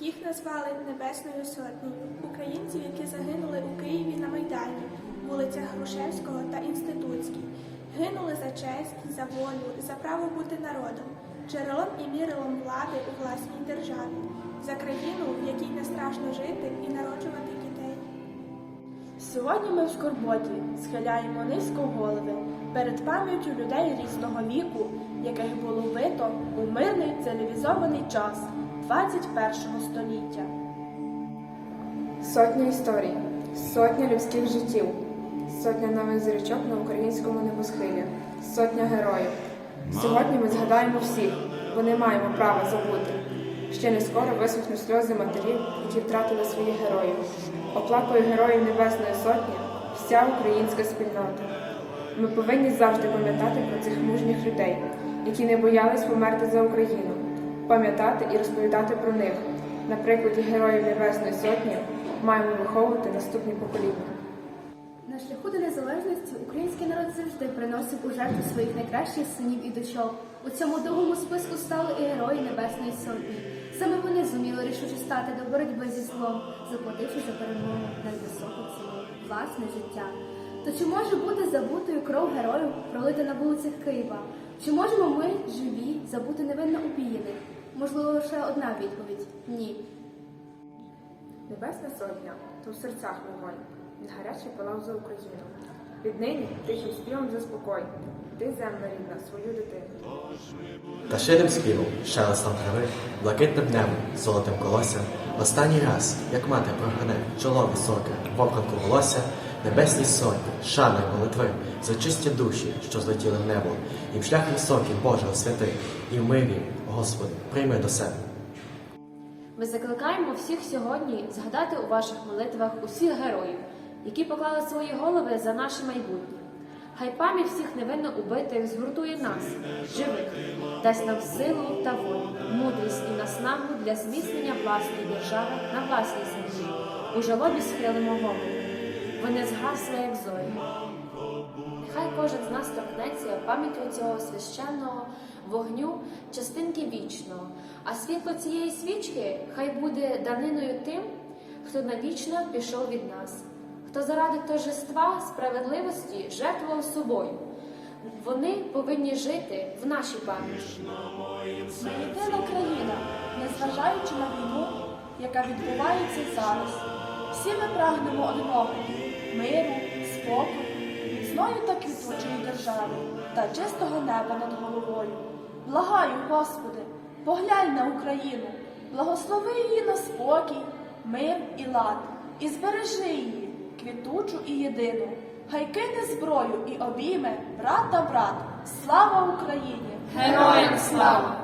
Їх назвали Небесною Сотнею. Українців, які загинули у Києві на Майдані, вулицях Грушевського та Інститутській. Гинули за честь, за волю, за право бути народом, джерелом і мірилом влади у власній державі, за країну, в якій не страшно жити і народжувати дітей. Сьогодні ми в скорботі схиляємо низько голови перед пам'яттю людей різного віку, яких було вбито у мирний цивілізований час 21 століття. Сотня історій, сотня людських життів, сотня нових зірочок на українському небосхилі, сотня героїв. Сьогодні ми згадаємо всіх, бо не маємо права забути. Ще не скоро висохнуть сльози матерів, які втратили своїх героїв. Оплакує героїв Небесної Сотні вся українська спільнота. Ми повинні завжди пам'ятати про цих мужніх людей, які не боялись померти за Україну, пам'ятати і розповідати про них. На прикладі героїв Небесної Сотні маємо виховувати наступні покоління. На шляху до незалежності український народ завжди приносив у жертву своїх найкращих синів і дочок. У цьому довгому списку стали і герої Небесної Сотні. Саме вони зуміли рішуче стати до боротьби зі злом, заплативши за перемогу над високу ціною власне життя. То чи може бути забутою кров героїв, пролита на вулицях Києва? Чи можемо ми, живі, забути невинно убієних? Можливо, лише одна відповідь ні. Небесна Сотня то в серцях вогонь, він гарячий палав за Україну. Віднині тихим співом заспокой, ти земля рідна, свою дитину. Та ширим співом, шелестом трави, блакитним небом, золотим колоссям, останній раз, як мати прогане, чоло високе, в волосся, небесні сотні, шани молитви, за чисті душі, що злетіли в небо, і в шлях високий, Боже, освяти, і в мирі, Господи, прийми до себе. Ми закликаємо всіх сьогодні згадати у ваших молитвах усіх героїв, які поклали свої голови за наше майбутнє. Хай пам'ять всіх невинно убитих згуртує нас, живих, дасть нам силу та волю, мудрість і наснагу для зміцнення власної держави на власній землі. У жалобі схилимо голову. Вони згасли, як зорі. Нехай кожен з нас торкнеться пам'яттю цього священного вогню частинки вічного, а світло цієї свічки хай буде даниною тим, хто навічно пішов від нас, хто заради торжества справедливості жертвував собою. Вони повинні жити в нашій пам'яті. Ми єдина країна, незважаючи на війну, яка відбувається зараз. Всі ми прагнемо одного миру, спокою, міцної та квітучої держави та чистого неба над головою. Благаю, Господи, поглянь на Україну, благослови її на спокій, мир і лад, і збережи її, квітучу і єдину. Хай кине зброю і обійме брат та брат. Слава Україні! Героям слава!